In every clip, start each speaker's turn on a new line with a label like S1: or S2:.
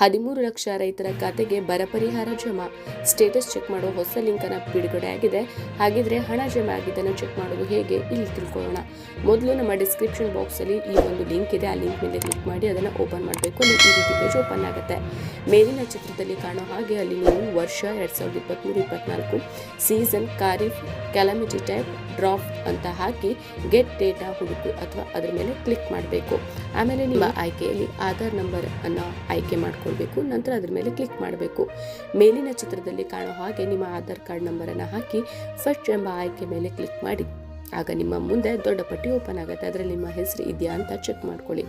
S1: ಹದಿಮೂರು ಲಕ್ಷ ರೈತರ ಖಾತೆಗೆ ಬರ ಪರಿಹಾರ ಜಮಾ. ಸ್ಟೇಟಸ್ ಚೆಕ್ ಮಾಡೋ ಹೊಸ ಲಿಂಕ್ ಅನ್ನ ಬಿಡುಗಡೆ ಆಗಿದೆ. ಹಾಗಿದ್ರೆ ಹಣ ಜಮಾ ಆಗಿದ್ದನ್ನು ಚೆಕ್ ಮಾಡೋದು ಹೇಗೆ? ಇಲ್ಲಿ ತಿಳ್ಕೊಳ್ಳೋಣ. ಮೊದಲು ನಮ್ಮ ಡಿಸ್ಕ್ರಿಪ್ಷನ್ ಬಾಕ್ಸ್ ಅಲ್ಲಿ ಈ ಒಂದು ಲಿಂಕ್ ಇದೆ. ಆ ಲಿಂಕ್ ಮೇಲೆ ಕ್ಲಿಕ್ ಮಾಡಿ ಅದನ್ನು ಓಪನ್ ಮಾಡಬೇಕು. ಅಲ್ಲಿ ಈ ರೀತಿ ಪೇಜ್ ಓಪನ್ ಆಗುತ್ತೆ. ಮೇಲಿನ ಚಿತ್ರದಲ್ಲಿ ಕಾಣೋ ಹಾಗೆ ಅಲ್ಲಿ ನೀವು ವರ್ಷ ಎರಡ್ ಸಾವಿರದ ಇಪ್ಪತ್ತ್ಮೂರು ಇಪ್ಪತ್ನಾಲ್ಕು season, kharif, calamity type drop ಅಂತ ಹಾಕಿ ಗೆಟ್ ಡೇಟಾ ಹುಡುಕು ಅಥವಾ ಅದರ ಮೇಲೆ ಕ್ಲಿಕ್ ಮಾಡಬೇಕು. ಆಮೇಲೆ ನಿಮ್ಮ ಆಯ್ಕೆಯಲ್ಲಿ ಆಧಾರ್ ನಂಬರ್ ಅನ್ನು ಆಯ್ಕೆ ಮಾಡ್ಕೊಳ್ಬೇಕು ನಂತರ ಅದರ ಮೇಲೆ ಕ್ಲಿಕ್ ಮಾಡಬೇಕು. ಮೇಲಿನ ಚಿತ್ರದಲ್ಲಿ ಕಾಣೋ ಹಾಗೆ ನಿಮ್ಮ ಆಧಾರ್ ಕಾರ್ಡ್ ನಂಬರನ್ನು ಹಾಕಿ ಫಸ್ಟ್ ಎಂಬ ಆಯ್ಕೆ ಮೇಲೆ ಕ್ಲಿಕ್ ಮಾಡಿ. ಆಗ ನಿಮ್ಮ ಮುಂದೆ ದೊಡ್ಡ ಪಟ್ಟಿ ಓಪನ್ ಆಗುತ್ತೆ. ಅದರಲ್ಲಿ ನಿಮ್ಮ ಹೆಸರು ಇದೆಯಾ ಅಂತ ಚೆಕ್ ಮಾಡ್ಕೊಳ್ಳಿ.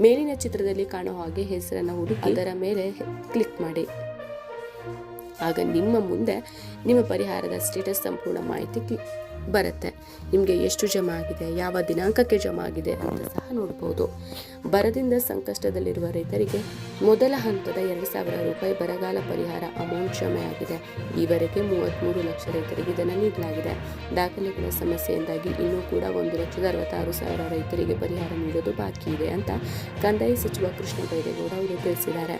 S1: ಮೇಲಿನ ಚಿತ್ರದಲ್ಲಿ ಕಾಣೋ ಹಾಗೆ ಹೆಸರನ್ನು ಹುಡುಕಿ ಅದರ ಮೇಲೆ ಕ್ಲಿಕ್ ಮಾಡಿ. ಆಗ ನಿಮ್ಮ ಮುಂದೆ ನಿಮ್ಮ ಪರಿಹಾರದ ಸ್ಟೇಟಸ್ ಸಂಪೂರ್ಣ ಮಾಹಿತಿ ಬರುತ್ತೆ. ನಿಮಗೆ ಎಷ್ಟು ಜಮಾ ಆಗಿದೆ, ಯಾವ ದಿನಾಂಕಕ್ಕೆ ಜಮಾ ಆಗಿದೆ ಅಂತ ಸಹ ನೋಡ್ಬೋದು. ಬರದಿಂದ ಸಂಕಷ್ಟದಲ್ಲಿರುವ ರೈತರಿಗೆ ಮೊದಲ ಹಂತದ ಎರಡು ಸಾವಿರ ರೂಪಾಯಿ ಬರಗಾಲ ಪರಿಹಾರ ಅಮೌಂಟ್ ಜಮೆ ಆಗಿದೆ. ಈವರೆಗೆ ಮೂವತ್ತ್ಮೂರು ಲಕ್ಷ ರೈತರಿಗೆ ಇದನ್ನು ನೀಡಲಾಗಿದೆ. ದಾಖಲೆಗಳ ಸಮಸ್ಯೆಯಿಂದಾಗಿ ಇನ್ನೂ ಕೂಡ ಒಂದು ಲಕ್ಷದ ಅರವತ್ತಾರು ಸಾವಿರ ರೈತರಿಗೆ ಪರಿಹಾರ ನೀಡೋದು ಬಾಕಿ ಇದೆ ಅಂತ ಕಂದಾಯ ಸಚಿವ ಕೃಷ್ಣ ಬೈರೇಗೌಡ ಅವರು ತಿಳಿಸಿದ್ದಾರೆ.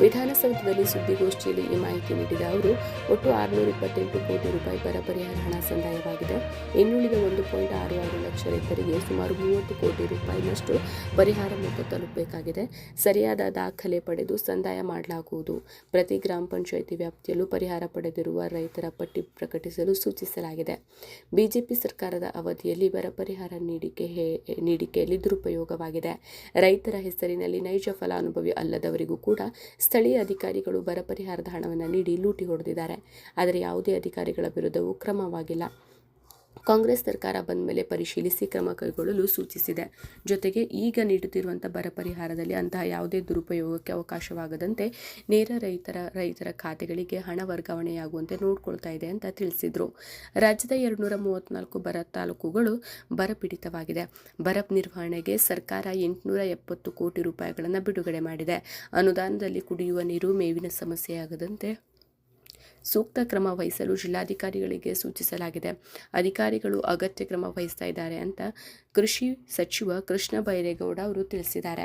S1: ವಿಧಾನಸೌಧದಲ್ಲಿ ಸುದ್ದಿಗೋಷ್ಠಿಯಲ್ಲಿ ಈ ಮಾಹಿತಿ ನೀಡಿದ ಅವರು, ಒಟ್ಟು ಆರುನೂರ ಇಪ್ಪತ್ತೆಂಟು ಕೋಟಿ ರೂಪಾಯಿ ಬರ ಪರಿಹಾರ ಹಣ ಸಂದಾಯವಾಗಿದೆ. ಇನ್ನುಳಿದ ಒಂದು ಪಾಯಿಂಟ್ ಆರು ಆರು ಲಕ್ಷ ರೈತರಿಗೆ ಸುಮಾರು ಮೂವತ್ತು ಕೋಟಿ ರೂಪಾಯಿನಷ್ಟು ಪರಿಹಾರ ಮೊತ್ತ ತಲುಪಬೇಕಾಗಿದೆ. ಸರಿಯಾದ ದಾಖಲೆ ಪಡೆದು ಸಂದಾಯ ಮಾಡಲಾಗುವುದು. ಪ್ರತಿ ಗ್ರಾಮ ಪಂಚಾಯಿತಿ ವ್ಯಾಪ್ತಿಯಲ್ಲೂ ಪರಿಹಾರ ಪಡೆದಿರುವ ರೈತರ ಪಟ್ಟಿ ಪ್ರಕಟಿಸಲು ಸೂಚಿಸಲಾಗಿದೆ. ಬಿಜೆಪಿ ಸರ್ಕಾರದ ಅವಧಿಯಲ್ಲಿ ಬರ ಪರಿಹಾರ ನೀಡಿಕೆ ನೀಡಿಕೆಯಲ್ಲಿ ದುರುಪಯೋಗವಾಗಿದೆ. ರೈತರ ಹೆಸರಿನಲ್ಲಿ ನೈಜ ಫಲಾನುಭವಿ ಅಲ್ಲದವರಿಗೂ ಕೂಡ ಸ್ಥಳೀಯ ಅಧಿಕಾರಿಗಳು ಬರ ಪರಿಹಾರದ ಹಣವನ್ನು ನೀಡಿ ಲೂಟಿ ಹೊಡೆದಿದ್ದಾರೆ. ಆದರೆ ಯಾವುದೇ ಅಧಿಕಾರಿಗಳ ವಿರುದ್ಧವೂ ಕ್ರಮವಾಗಿಲ್ಲ. ಕಾಂಗ್ರೆಸ್ ಸರ್ಕಾರ ಬಂದ ಮೇಲೆ ಪರಿಶೀಲಿಸಿ ಕ್ರಮ ಕೈಗೊಳ್ಳಲು ಸೂಚಿಸಿದೆ. ಜೊತೆಗೆ ಈಗ ನೀಡುತ್ತಿರುವಂಥ ಬರ ಪರಿಹಾರದಲ್ಲಿ ಅಂತಹ ಯಾವುದೇ ದುರುಪಯೋಗಕ್ಕೆ ಅವಕಾಶವಾಗದಂತೆ ನೇರ ರೈತರ ರೈತರ ಖಾತೆಗಳಿಗೆ ಹಣ ವರ್ಗಾವಣೆಯಾಗುವಂತೆ ನೋಡಿಕೊಳ್ತಾ ಇದೆ ಅಂತ ತಿಳಿಸಿದರು. ರಾಜ್ಯದ ಎರಡುನೂರ ಮೂವತ್ತ್ನಾಲ್ಕು ಬರ ತಾಲೂಕುಗಳು ಬರಪೀಡಿತವಾಗಿದೆ. ಬರ ನಿರ್ವಹಣೆಗೆ ಸರ್ಕಾರ ಎಂಟುನೂರ ಎಪ್ಪತ್ತು ಕೋಟಿ ರೂಪಾಯಿಗಳನ್ನು ಬಿಡುಗಡೆ ಮಾಡಿದೆ. ಅನುದಾನದಲ್ಲಿ ಕುಡಿಯುವ ನೀರು ಮೇವಿನ ಸಮಸ್ಯೆಯಾಗದಂತೆ ಸೂಕ್ತ ಕ್ರಮ ವಹಿಸಲು ಜಿಲ್ಲಾಧಿಕಾರಿಗಳಿಗೆ ಸೂಚಿಸಲಾಗಿದೆ. ಅಧಿಕಾರಿಗಳು ಅಗತ್ಯ ಕ್ರಮ ವಹಿಸ್ತಾ ಇದ್ದಾರೆ ಅಂತ ಕೃಷಿ ಸಚಿವ ಕೃಷ್ಣ ಬೈರೇಗೌಡ ಅವರು ತಿಳಿಸಿದ್ದಾರೆ.